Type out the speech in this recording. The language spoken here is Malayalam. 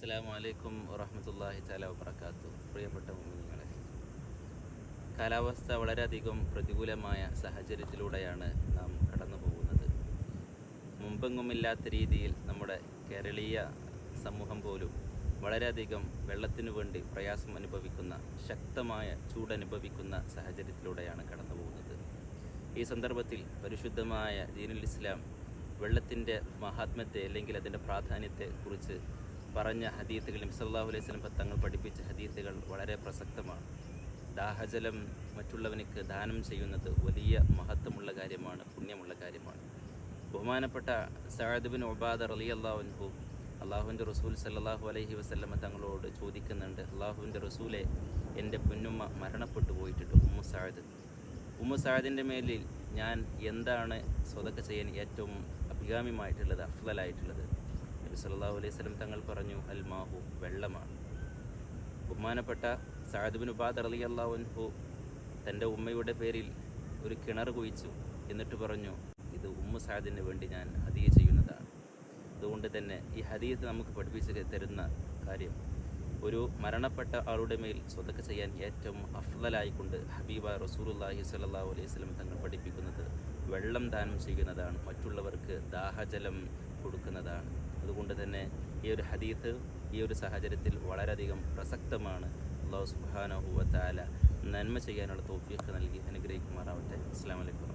അസ്സലാമു അലൈക്കും വറഹമത്തല്ലാഹി താല വബർക്കാത്തു പ്രിയപ്പെട്ട മുമിനിങ്ങളെ കാലാവസ്ഥ വളരെയധികം പ്രതികൂലമായ സാഹചര്യത്തിലൂടെയാണ് നാം കടന്നു പോകുന്നത് മുമ്പെങ്ങുമില്ലാത്ത രീതിയിൽ നമ്മുടെ കേരളീയ സമൂഹം പോലും വളരെയധികം വെള്ളത്തിനു വേണ്ടി പ്രയാസം അനുഭവിക്കുന്ന ശക്തമായ ചൂടനുഭവിക്കുന്ന സാഹചര്യത്തിലൂടെയാണ് കടന്നു പോകുന്നത് ഈ സന്ദർഭത്തിൽ പരിശുദ്ധമായ ദീനുൽ ഇസ്ലാം വെള്ളത്തിന്റെ മഹാത്മ്യത്തെ അല്ലെങ്കിൽ അതിന്റെ പ്രാധാന്യത്തെ കുറിച്ച് പറഞ്ഞ ഹദീത്തുകൾ നബ്സല്ലാഹു അലൈഹി സ്വലം തങ്ങൾ പഠിപ്പിച്ച ഹദീത്തുകൾ വളരെ പ്രസക്തമാണ്. ദാഹജലം മറ്റുള്ളവനിക്ക് ദാനം ചെയ്യുന്നത് വലിയ മഹത്വമുള്ള കാര്യമാണ് പുണ്യമുള്ള കാര്യമാണ്. ബഹുമാനപ്പെട്ട സഅദ് ഒബാദ് അലി അള്ളാഹുൻഹു അള്ളാഹുവിന്റെ റസൂൽ സല്ലാഹു അലൈഹി വസല്ലം തങ്ങളോട് ചോദിക്കുന്നുണ്ട് അള്ളാഹുവിന്റെ റസൂലെ എന്റെ പൊന്നുമ്മ മരണപ്പെട്ടു പോയിട്ടുണ്ട് ഉമ്മു സഅദ്. ഉമ്മു സഅദിന്റെ മേലിൽ ഞാൻ എന്താണ് സ്വതക്ക ചെയ്യാൻ ഏറ്റവും അഭികാമ്യമായിട്ടുള്ളത് അഫ്ലലായിട്ടുള്ളത്? നബി സല്ലല്ലാഹു അലൈഹി വസല്ലം തങ്ങൾ പറഞ്ഞു അൽ മാഹു വെള്ളമാണ്. ബഹുമാനപ്പെട്ട സാദിബിൻ ഉബാദ് അലി അള്ളാഹുൻഹു തന്റെ ഉമ്മയുടെ പേരിൽ ഒരു കിണർ കുഴിച്ചു എന്നിട്ട് പറഞ്ഞു ഇത് ഉമ്മ സാദിന് വേണ്ടി ഞാൻ ഹദിയ ചെയ്യുന്നതാണ്. അതുകൊണ്ട് തന്നെ ഈ ഹദീത്ത് നമുക്ക് പഠിപ്പിച്ച് തരുന്ന കാര്യം ഒരു മരണപ്പെട്ട ആളുടെ മേൽ സ്വതക്ക ചെയ്യാൻ ഏറ്റവും അഫ്ലലായിക്കൊണ്ട് ഹബീബ റസൂലുല്ലാഹി സ്വല്ലല്ലാഹു അലൈഹി വസല്ലം തങ്ങൾ പഠിപ്പിക്കുന്നത് വെള്ളം ദാനം ചെയ്യുന്നതാണ് മറ്റുള്ളവർക്ക് ദാഹജലം കൊടുക്കുന്നതാണ്. അതുകൊണ്ട് തന്നെ ഈ ഒരു ഹദീത്ത് ഈ ഒരു സാഹചര്യത്തിൽ വളരെയധികം പ്രസക്തമാണ്. അള്ളാഹു സുബ്ഹാനഹു വ തആല നന്മ ചെയ്യാനുള്ള തോഫിയൊക്കെ നൽകി അനുഗ്രഹിക്കുമാറാവട്ടെ. അസ്സാം വലൈക്കും